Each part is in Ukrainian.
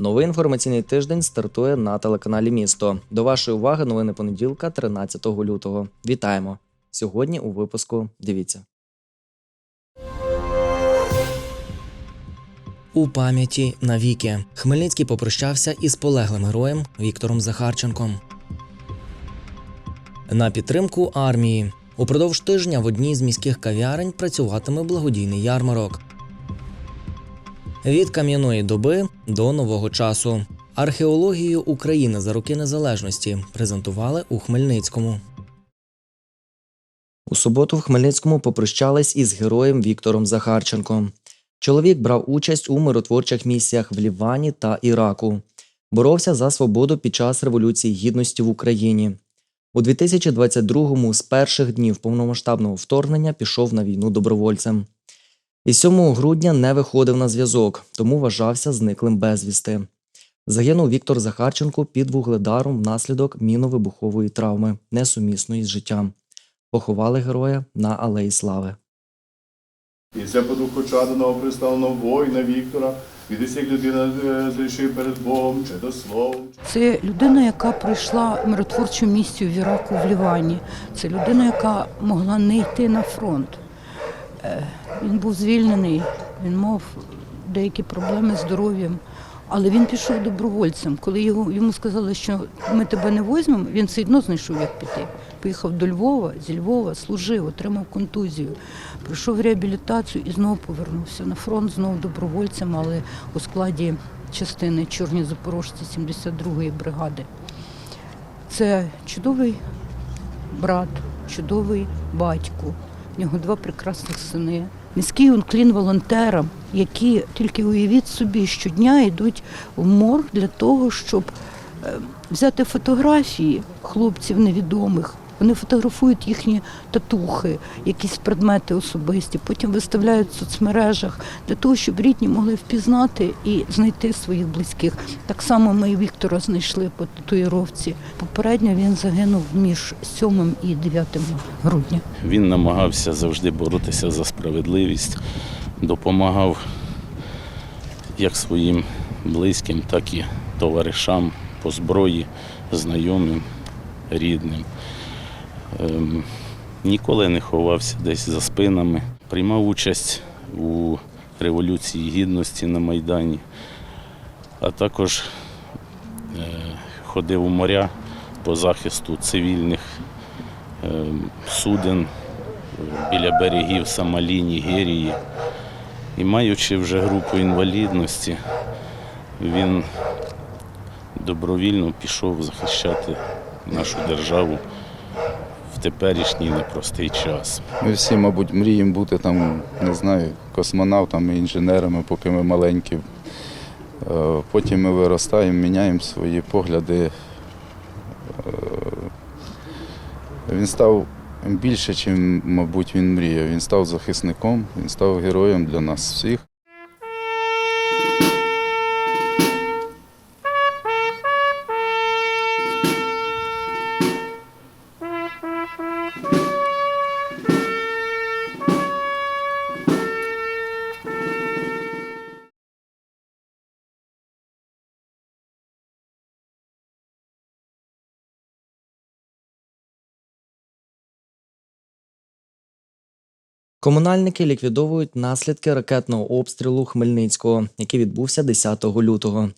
Новий інформаційний тиждень стартує на телеканалі Місто. До вашої уваги новини понеділка, 13 лютого. Вітаємо! Сьогодні у випуску дивіться. У пам'яті навіки Хмельницький попрощався із полеглим героєм Віктором Захарченком. На підтримку армії упродовж тижня в одній з міських кав'ярень працюватиме благодійний ярмарок. Від кам'яної доби до нового часу. Археологію України за роки незалежності презентували у Хмельницькому. У суботу в Хмельницькому попрощались із героєм Віктором Захарченком. Чоловік брав участь у миротворчих місіях в Лівані та Іраку. Боровся за свободу під час Революції Гідності в Україні. У 2022-му з перших днів повномасштабного вторгнення пішов на війну добровольцем. І 7 грудня не виходив на зв'язок, тому вважався зниклим безвісти. Загинув Віктор Захарченко під вугледаром внаслідок міновибухової травми, несумісної з життям. Поховали героя на Алеї Слави. Після по духу чаданого приставленого воїна Віктора, від усіх людина е, зрішив перед Богом чи до словом. Це людина, яка пройшла миротворчу місію в Іраку в Лівані. Це людина, яка могла не йти на фронт. Е, Він був звільнений, він мав деякі проблеми з здоров'ям, але він пішов добровольцем. Коли його, йому сказали, що ми тебе не візьмемо, він все одно знайшов, як піти. Поїхав до Львова, зі Львова, служив, отримав контузію, пройшов реабілітацію і знову повернувся на фронт, знову добровольцем, але у складі частини Чорні Запорожці 72-ї бригади. Це чудовий брат, чудовий батько. В нього два прекрасних сини. Низький уклін волонтерам, які тільки уявіть собі, щодня йдуть в морг для того, щоб е, взяти фотографії хлопців невідомих. Вони фотографують їхні татухи, якісь предмети особисті, потім виставляють в соцмережах для того, щоб рідні могли впізнати і знайти своїх близьких. Так само ми і Віктора знайшли по татуїровці. Попередньо він загинув між 7 і 9 грудня. Він намагався завжди боротися за справедливість, допомагав як своїм близьким, так і товаришам по зброї, знайомим, рідним. Ем, ніколи не ховався десь за спинами, приймав участь у Революції Гідності на Майдані, а також е, ходив у моря по захисту цивільних ем, суден біля берегів Сомалі, Нігерії. І маючи вже групу інвалідності, він добровільно пішов захищати нашу державу теперішній непростий час. Ми всі, мабуть, мріємо бути там, не знаю, космонавтами, інженерами, поки ми маленькі. Е, Потім ми виростаємо, міняємо свої погляди. Е, Він став більше, чим, мабуть, він мріяв. Він став захисником, він став героєм для нас всіх. Комунальники ліквідовують наслідки ракетного обстрілу Хмельницького, який відбувся 10 лютого.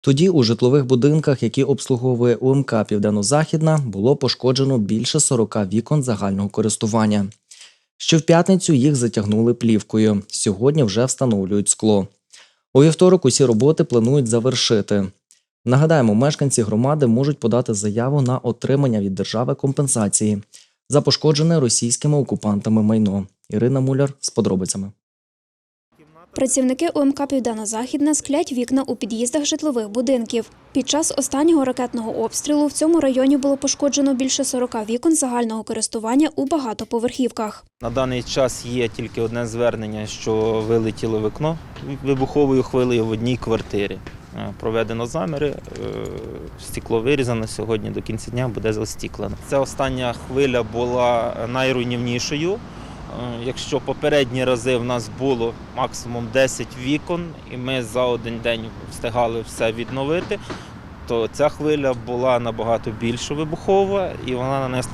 Тоді у житлових будинках, які обслуговує УМК Південно-Західна, було пошкоджено більше 40 вікон загального користування. Ще в п'ятницю їх затягнули плівкою. Сьогодні вже встановлюють скло. У вівторок усі роботи планують завершити. Нагадаємо, мешканці громади можуть подати заяву на отримання від держави компенсації за пошкоджене російськими окупантами майно. Ірина Муляр з подробицями. Працівники УМК Південно-Західна склять вікна у під'їздах житлових будинків. Під час останнього ракетного обстрілу в цьому районі було пошкоджено більше 40 вікон загального користування у багатоповерхівках. На даний час є тільки одне звернення, що вилетіло вікно вибуховою хвилею в одній квартирі. Е, Проведено заміри, е, стекло вирізано сьогодні до кінця дня буде застіклено. Ця остання хвиля була найруйнівнішою. Е, Якщо попередні рази в нас було максимум 10 вікон, і ми за один день встигали все відновити, то ця хвиля була набагато більш вибухова і вона нанесла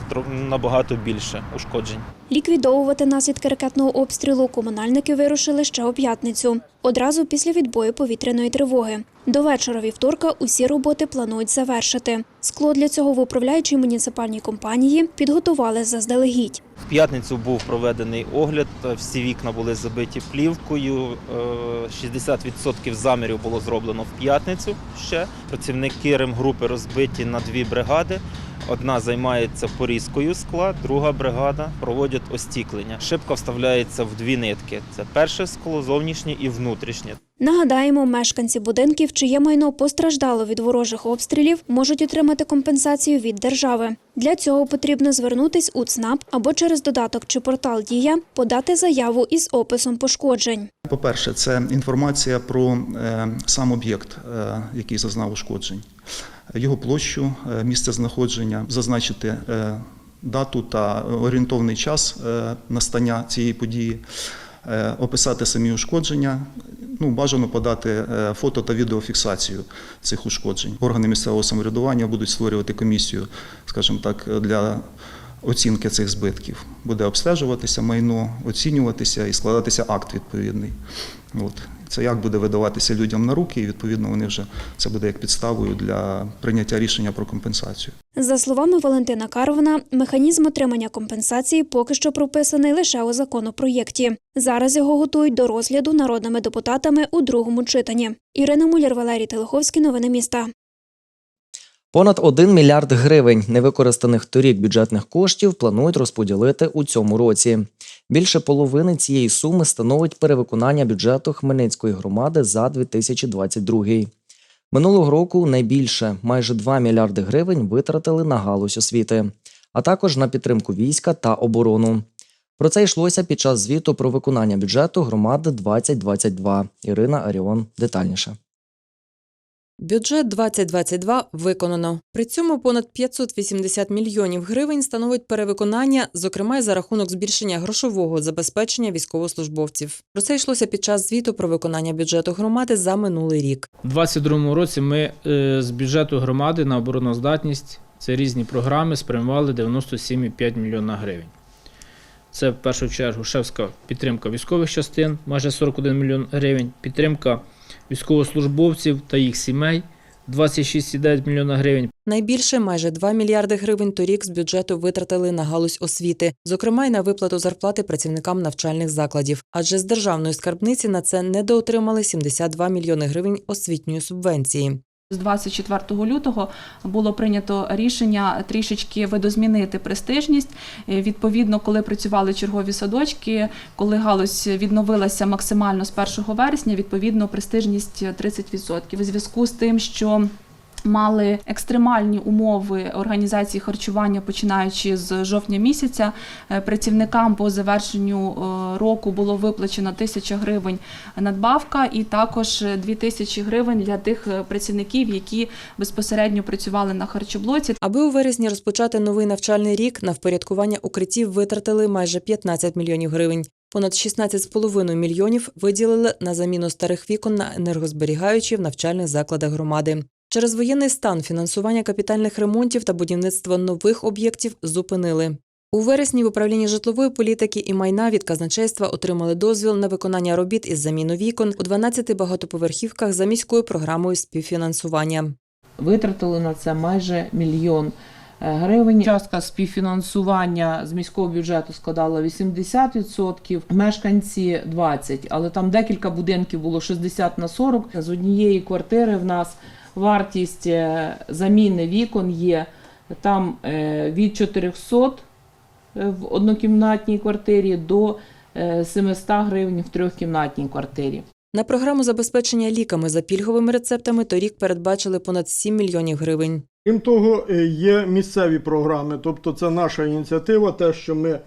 набагато більше ушкоджень. Ліквідовувати наслідки ракетного обстрілу комунальники вирушили ще у п'ятницю, одразу після відбою повітряної тривоги. До вечора вівторка усі роботи планують завершити. Скло для цього в управляючій муніципальній компанії підготували заздалегідь. В п'ятницю був проведений огляд, е, всі вікна були забиті плівкою. е, 60% замірів було зроблено в п'ятницю ще. Працівники ремгрупи розбиті на дві бригади. Одна займається порізкою скла, друга бригада проводять остіклення. Шибка вставляється в дві нитки: це перше скло, зовнішнє і внутрішнє. Нагадаємо, мешканці будинків, чиє майно постраждало від ворожих обстрілів, можуть отримати компенсацію від держави. Для цього потрібно звернутись у ЦНАП або через додаток чи портал Дія подати заяву із описом пошкоджень. По-перше, це інформація про е, сам об'єкт, е, який зазнав ушкоджень, його площу, е, місце знаходження, зазначити дату та орієнтовний час настання цієї події, описати самі ушкодження. Ну, бажано подати е, фото та відеофіксацію цих ушкоджень. Органи місцевого самоврядування будуть створювати комісію, скажімо так, для оцінки цих збитків. Буде обстежуватися майно, оцінюватися і складатися акт відповідний. От. Це як буде видаватися людям на руки, і відповідно вони вже це буде як підставою для прийняття рішення про компенсацію. За словами Валентина Карвана, механізм отримання компенсації поки що прописаний лише у законопроєкті. Зараз його готують до розгляду народними депутатами у другому читанні. Ірина Муляр, Валерій Телеховський. Новини міста. Понад 1 мільярд гривень невикористаних торік бюджетних коштів планують розподілити у цьому році. Більше половини цієї суми становить перевиконання бюджету Хмельницької громади за 2022. Минулого року найбільше майже 2 мільярди гривень витратили на галузь освіти, а також на підтримку війська та оборону. Про це йшлося під час звіту про виконання бюджету громади 2022. Ірина Аріон детальніше. Бюджет 2022 виконано. При цьому понад 580 мільйонів гривень становить перевиконання, зокрема й за рахунок збільшення грошового забезпечення військовослужбовців. Про це йшлося під час звіту про виконання бюджету громади за минулий рік. У 2022 році ми е, з бюджету громади на обороноздатність це різні програми спрямували 97,5 мільйона гривень. Це в першу чергу шефська підтримка військових частин, майже 41 мільйон гривень, підтримка військовослужбовців та їх сімей 26,9 мільйона гривень. Найбільше майже 2 мільярди гривень торік з бюджету витратили на галузь освіти, зокрема й на виплату зарплати працівникам навчальних закладів. Адже з державної скарбниці на це недоотримали 72 мільйони гривень освітньої субвенції. З 24 лютого було прийнято рішення трішечки видозмінити престижність. Е, Відповідно, коли працювали чергові садочки, коли галузь відновилася максимально з 1 вересня, відповідно престижність 30%. У зв'язку з тим, що Мали екстремальні умови організації харчування, починаючи з жовтня місяця. Е, Працівникам по завершенню е, року було виплачено тисяча гривень надбавка, і також дві тисячі гривень для тих е, працівників, які безпосередньо працювали на харчоблоці. Аби у вересні розпочати новий навчальний рік, на впорядкування укриттів витратили майже 15 мільйонів гривень. Понад 16,5 мільйонів виділили на заміну старих вікон на енергозберігаючі в навчальних закладах громади. Через воєнний стан фінансування капітальних ремонтів та будівництво нових об'єктів зупинили. У вересні в управлінні житлової політики і майна від казначейства отримали дозвіл на виконання робіт із заміну вікон у 12 багатоповерхівках за міською програмою співфінансування. Витратили на це майже мільйон е, гривень. Частка співфінансування з міського бюджету складала 80%, мешканці 20%, але там декілька будинків було 60 на 40. З однієї квартири в нас вартість е, заміни вікон є там е, від 400 в однокімнатній квартирі до е, 700 гривень в трьохкімнатній квартирі. На програму забезпечення ліками за пільговими рецептами торік передбачили понад 7 мільйонів гривень. Крім того, е, є місцеві програми, тобто це наша ініціатива, те, що ми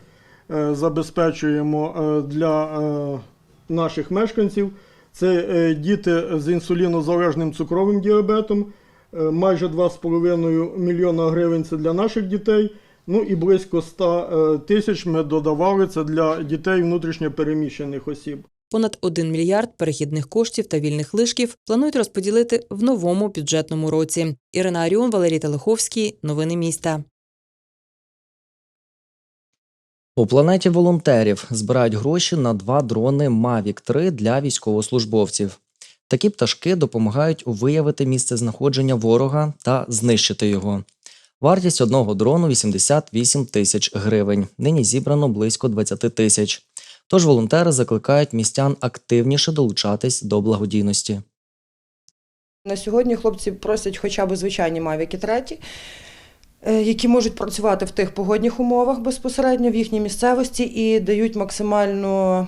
е, забезпечуємо е, для е, наших мешканців. Це е, діти з інсулінозалежним цукровим діабетом, е, майже 2,5 мільйона гривень це для наших дітей. Ну і близько 100 е, тисяч ми додавали це для дітей внутрішньо переміщених осіб. Понад 1 мільярд перехідних коштів та вільних лишків планують розподілити в новому бюджетному році. Ірина Аріон, Валерій Телеховський. Новини міста. У планеті волонтерів збирають гроші на два дрони Mavic 3 для військовослужбовців. Такі пташки допомагають виявити місце знаходження ворога та знищити його. Вартість одного дрону 88 тисяч гривень. Нині зібрано близько 20 тисяч. Тож волонтери закликають містян активніше долучатись до благодійності. На сьогодні хлопці просять хоча б звичайні мавіки треті, які можуть працювати в тих погодних умовах безпосередньо в їхній місцевості і дають максимально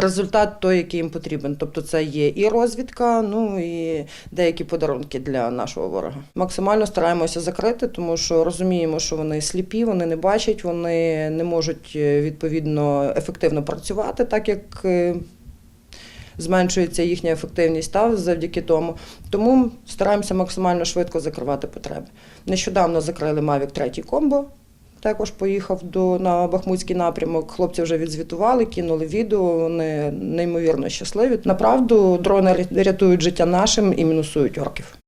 результат той, який їм потрібен. Тобто це є і розвідка, ну і деякі подарунки для нашого ворога. Максимально стараємося закрити, тому що розуміємо, що вони сліпі, вони не бачать, вони не можуть е, відповідно ефективно працювати, так як. Зменшується їхня ефективність та, завдяки тому. Тому стараємося максимально швидко закривати потреби. Нещодавно закрили Mavic 3 комбо. Також поїхав до, на Бахмутський напрямок. Хлопці вже відзвітували, кинули відео. Вони неймовірно щасливі. Направду дрони рятують життя нашим і мінусують орків.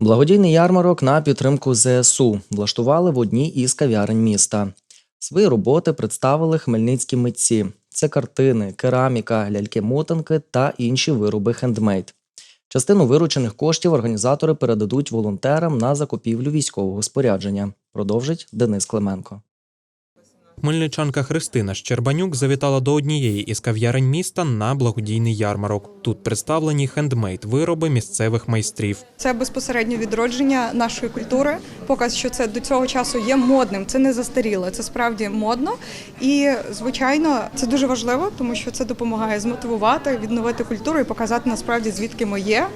Благодійний ярмарок на підтримку ЗСУ влаштували в одній із кав'ярень міста. Свої роботи представили хмельницькі митці. Це картини, кераміка, ляльки-мотанки та інші вироби хендмейд. Частину виручених коштів організатори передадуть волонтерам на закупівлю військового спорядження. Продовжить Денис Клименко. Хмельничанка Христина Щербанюк завітала до однієї із кав'ярень міста на благодійний ярмарок. Тут представлені хендмейд вироби місцевих майстрів. Це безпосередньо відродження нашої культури. Показ, що це до цього часу є модним. Це не застаріло, це справді модно. І звичайно, це дуже важливо, тому що це допомагає змотивувати, відновити культуру і показати насправді звідки ми є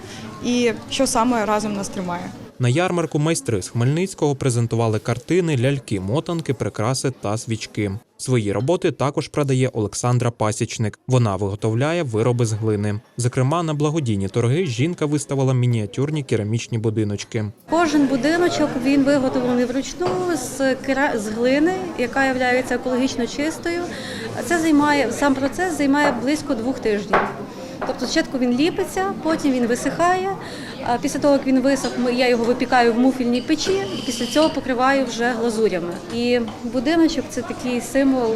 і що саме разом нас тримає. На ярмарку майстри з Хмельницького презентували картини, ляльки, мотанки, прикраси та свічки. Свої роботи також продає Олександра Пасічник. Вона виготовляє вироби з глини. Зокрема, на благодійні торги жінка виставила мініатюрні керамічні будиночки. Кожен будиночок він виготовлений вручну з з глини, яка є екологічно чистою. Це займає сам процес займає близько двох тижнів. Тобто спочатку він ліпиться, потім він висихає. Після того, як він висох, я його випікаю в муфільній печі, і після цього покриваю вже глазурями. І будиночок це такий символ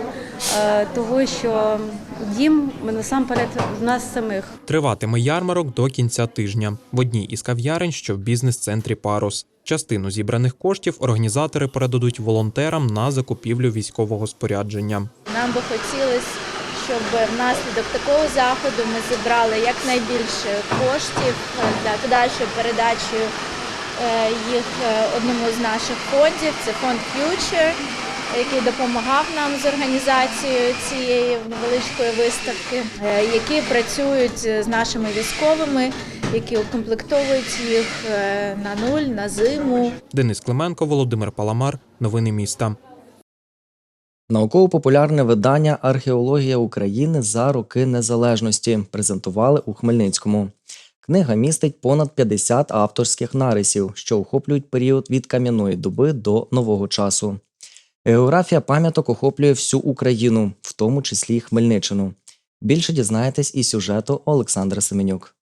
е, того, що дім насамперед в нас самих. Триватиме ярмарок до кінця тижня в одній із кав'ярень, що в бізнес-центрі Парус. Частину зібраних коштів організатори передадуть волонтерам на закупівлю військового спорядження. Нам би хотілося, щоб внаслідок такого заходу ми зібрали якнайбільше коштів е, для подальшої передачі е, їх е, одному з наших фондів. Це фонд Future, який допомагав нам з організацією цієї невеличкої виставки, які працюють з нашими військовими, які укомплектовують їх на нуль, на зиму. Денис Клименко, Володимир Паламар. Новини міста. Науково-популярне видання Археологія України за роки незалежності презентували у Хмельницькому. Книга містить понад 50 авторських нарисів, що охоплюють період від кам'яної доби до нового часу. Географія пам'яток охоплює всю Україну, в тому числі Хмельниччину. Більше дізнаєтесь із сюжету Олександра Семенюк.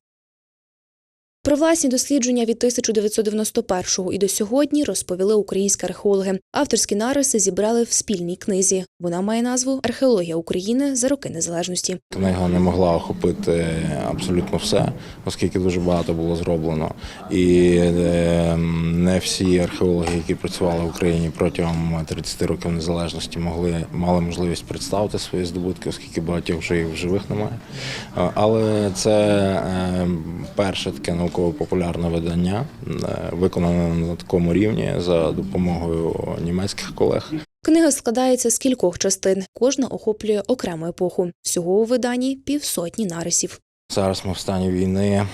Про власні дослідження від 1991 і до сьогодні розповіли українські археологи. Авторські нариси зібрали в спільній книзі. Вона має назву Археологія України за роки незалежності. Книга не могла охопити абсолютно все, оскільки дуже багато було зроблено. І е, не всі археологи, які працювали в Україні протягом 30 років незалежності, могли мали можливість представити свої здобутки, оскільки багатьох вже їх в живих немає. Але це е, перше таке науково-популярне видання, е, виконане на такому рівні за допомогою німецьких колег. Книга складається з кількох частин, кожна охоплює окрему епоху. Всього у виданні півсотні нарисів. Зараз ми в стані війни,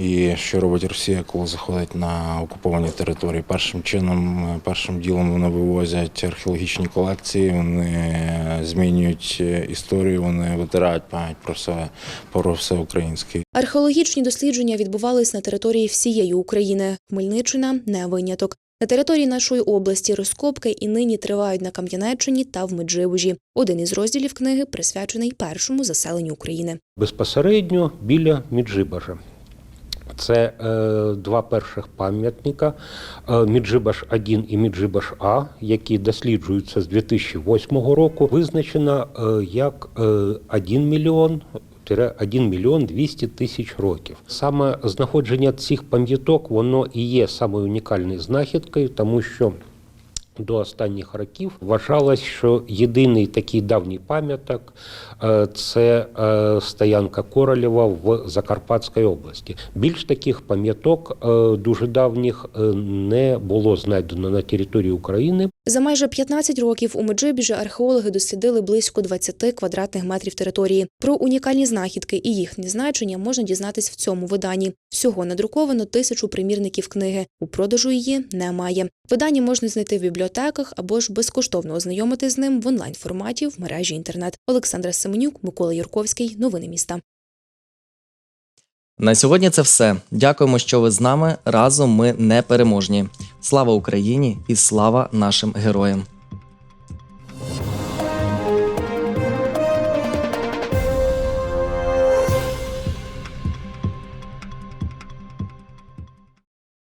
і що робить Росія, коли заходить на окуповані території? Першим чином, першим ділом вони вивозять археологічні колекції, вони змінюють історію, вони витирають пам'ять про все про все українське. Археологічні дослідження відбувались на території всієї України. Хмельниччина не виняток. На території нашої області розкопки і нині тривають на Кам'янеччині та в Меджибужі. Один із розділів книги присвячений першому заселенню України. безпосередньо біля Міджибажа. Це е, два перших пам'ятника е, Міджибаш 1 і Міджибаш А, які досліджуються з 2008 року. Визначено е, як е, 1 мільйон. 1 мільйон 200 тисяч років. Саме знаходження цих пам'яток воно і є самою унікальною знахідкою, тому що до останніх років вважалось, що єдиний такий давній пам'яток е, це е, стоянка Королєва в Закарпатській області. Більш таких пам'яток е, дуже давніх не було знайдено на території України. За майже 15 років у Меджибіжі археологи дослідили близько 20 квадратних метрів території. Про унікальні знахідки і їхні значення можна дізнатись в цьому виданні. Всього надруковано тисячу примірників книги. У продажу її немає. Видання можна знайти в бібліотеках або ж безкоштовно ознайомити з ним в онлайн форматі в мережі інтернет. Олександра Семенюк, Микола Юрковський. Новини міста. На сьогодні це все. Дякуємо, що ви з нами. Разом ми непереможні. Слава Україні і слава нашим героям!